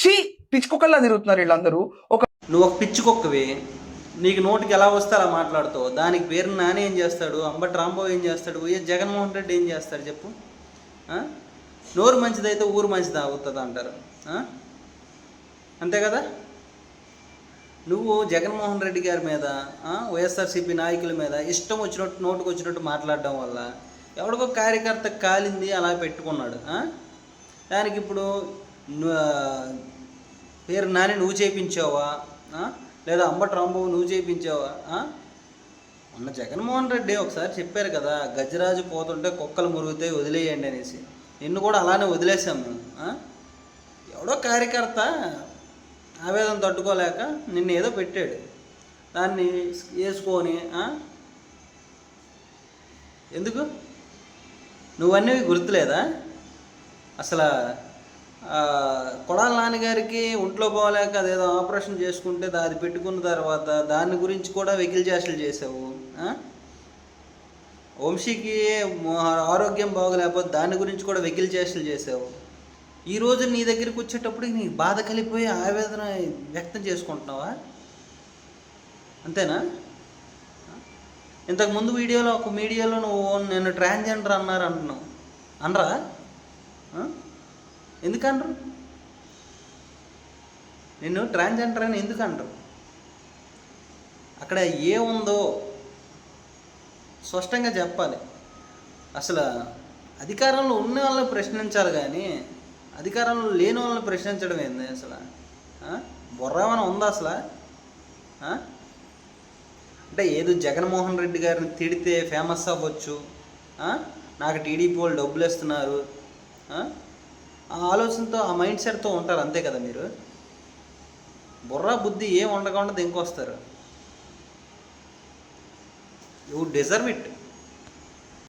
చీ పిచ్చుకొకల్లా తిరుగుతున్నారు వీళ్ళందరూ. ఒక నువ్వు ఒక పిచ్చుకొక్కవి. నీకు నోటికి ఎలా వస్తే అలా మాట్లాడుతావు? దానికి పేరు నాని ఏం చేస్తాడు? అంబటి రాంబాబు ఏం చేస్తాడు? వైఎస్ జగన్మోహన్ రెడ్డి ఏం చేస్తాడు చెప్పు? నోరు మంచిదైతే ఊరు మంచిది అవుతుంది అంటారు. అంతే కదా? నువ్వు జగన్మోహన్ రెడ్డి గారి మీద వైఎస్ఆర్సీపీ నాయకుల మీద ఇష్టం వచ్చినట్టు నోటుకు వచ్చినట్టు మాట్లాడడం వల్ల ఎవడికో కార్యకర్త కాలింది అలా పెట్టుకున్నాడు. దానికి ఇప్పుడు పేరు నాని నువ్వు చేయించావా లేదా అంబటి రాంబాబు నువ్వు చేయించావా మొన్న జగన్మోహన్ రెడ్డి ఒకసారి చెప్పారు కదా గజరాజు పోతుంటే కుక్కలు మురుగుతాయి వదిలేయండి అనేసి. నిన్ను కూడా అలానే వదిలేసాము ఎవడో కార్యకర్త ఆవేదన తట్టుకోలేక నిన్ను ఏదో పెట్టాడు. దాన్ని వేసుకొని ఎందుకు? నువ్వన్నీ గుర్తులేదా? అసలు కొడాల నాన్నగారికి ఒంట్లో పోలేక అదేదో ఆపరేషన్ చేసుకుంటే అది పెట్టుకున్న తర్వాత దాని గురించి కూడా వెకిల్ చేసలు చేసావు వంశీకి ఆరోగ్యం బాగోలేకపోతే దాని గురించి కూడా వెకిల్ చేసలు చేసావు ఈరోజు నీ దగ్గరికి వచ్చేటప్పుడు నీ బాధ కలిపోయి ఆవేదన వ్యక్తం చేసుకుంటున్నావా? అంతేనా? ఇంతకుముందు వీడియోలో ఒక మీడియాలో నువ్వు నేను ట్రాన్స్జెండర్ అన్నారు అంటున్నావు. అనరా? ఎందుకనరు నేను నిన్ను ట్రాన్స్జెండర్ అని ఎందుకు అంటారు అక్కడ ఏ ఉందో స్పష్టంగా చెప్పాలి. అసలు అధికారంలో ఉన్న వాళ్ళని ప్రశ్నించాలి కానీ అధికారంలో లేని వాళ్ళని ప్రశ్నించడం ఏంది అసలు? ఆ? ఉందా అసలు? అంటే ఏదో జగన్మోహన్ రెడ్డి గారిని తిడితే ఫేమస్ అవ్వచ్చు. నాకు టీడీపీ వాళ్ళు డబ్బులు ఇస్తున్నారు. ఆలోచనతో ఆ మైండ్ సెట్తో ఉంటారు అంతే కదా మీరు? బుర్రా బుద్ధి ఏం ఉండకుండా ఇంకొస్తారు యూ డిజర్వ్ ఇట్.